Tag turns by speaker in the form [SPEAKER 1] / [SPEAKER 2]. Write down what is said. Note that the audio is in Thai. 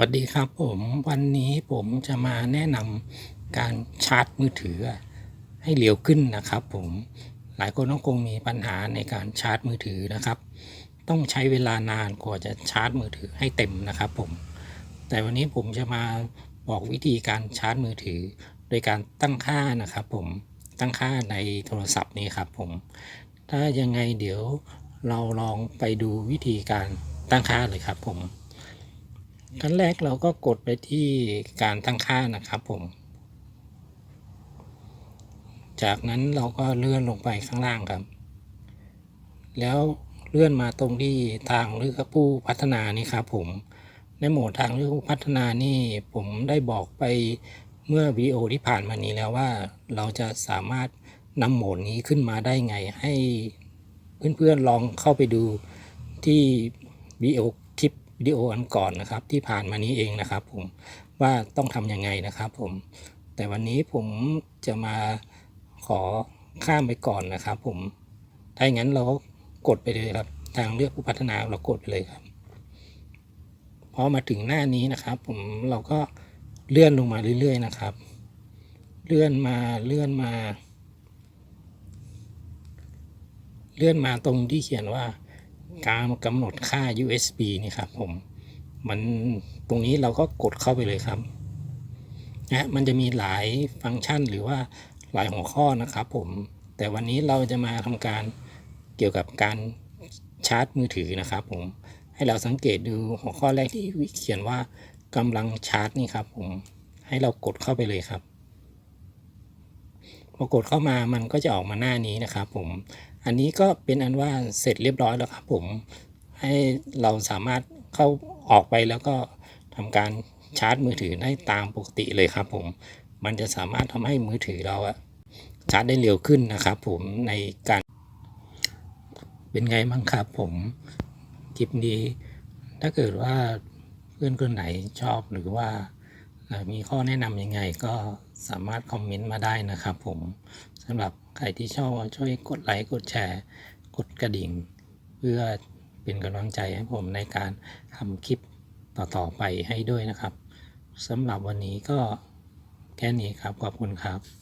[SPEAKER 1] สวัสดีครับผมวันนี้ผมจะมาแนะนำการชาร์จมือถือ ให้เร็วขึ้นนะครับ ผมหลายคนต้องคงมีปัญหาในการชาร์จมือถือนะครับ ต้องใช้เวลานานกว่าจะชาร์จมือถือให้เต็มนะครับผมแต่วันนี้ผมจะมาบอกวิธีการชาร์จมือถือ โดยการตั้งค่านะครับ ผมตั้งค่าในโทรศัพท์นี้ครับผม ถ้ายังไงเดี๋ยวเราลองไปดูวิธีการตั้งค่าเลยครับผม ขั้นแรกเราก็กดไปที่การตั้งค่านะครับผม จากนั้นเราก็เลื่อนลงไปข้างล่างครับ แล้วเลื่อนมาตรงที่ทางเลือกผู้พัฒนานี่ครับผม ในโหมดทางเลือกผู้พัฒนานี่ผมได้บอกไปเมื่อวิดีโอที่ผ่านมานี้แล้วว่าเราจะสามารถนำโหมดนี้ขึ้นมาได้ไงให้เพื่อนๆลองเข้าไปดูที่วิดีโอ วิดีโออันก่อนนะครับ ที่ผ่านมานี้เองนะครับ ผมว่าต้องทำยังไงนะครับ ผม แต่วันนี้ผมจะมาขอข้ามไปก่อนนะครับ ผมถ้าอย่างนั้นเราก็กดไปเลยครับ ทางเลือกผู้พัฒนาเรากดไปเลยครับพอมาถึงหน้านี้นะครับ ผมเราก็เลื่อนลงมาเรื่อยๆนะครับ เลื่อนมาเลื่อนมา เลื่อนมาตรงที่เขียนว่า การกำหนดค่า USB นี่ครับผม มันตรงนี้เราก็กดเข้าไปเลยครับนะมันจะมีหลายฟังก์ชันหรือว่าหลายหัวข้อนะครับผม แต่วันนี้เราจะมาทำการเกี่ยวกับการชาร์จมือถือนะครับผม ให้เราสังเกตดูหัวข้อแรกที่เขียนว่ากำลังชาร์จนี่ครับผม ให้เรากดเข้าไปเลยครับ พอกดเข้ามามันก็จะออกมาหน้านี้นะครับผมอันนี้ก็เป็นอันว่าเสร็จเรียบร้อยแล้วครับผมให้เราสามารถเข้าออกไปแล้วก็ทำการชาร์จมือถือได้ตามปกติเลยครับผม มันจะสามารถทำให้มือถือเราอะชาร์จได้เร็วขึ้นนะครับผมในการเป็นไงบ้างครับผมคลิปนี้ ถ้าเกิดว่าเพื่อนคนไหนชอบหรือว่า มีข้อแนะนำยังไงก็สามารถคอมเมนต์มาได้นะครับผมสำหรับใครที่ชอบช่วยกดไลค์กดแชร์ กดกระดิ่ง เพื่อเป็นกำลังใจให้ผมในการทำคลิปต่อๆไปให้ด้วยนะครับสำหรับวันนี้ก็แค่นี้ครับ ขอบคุณครับ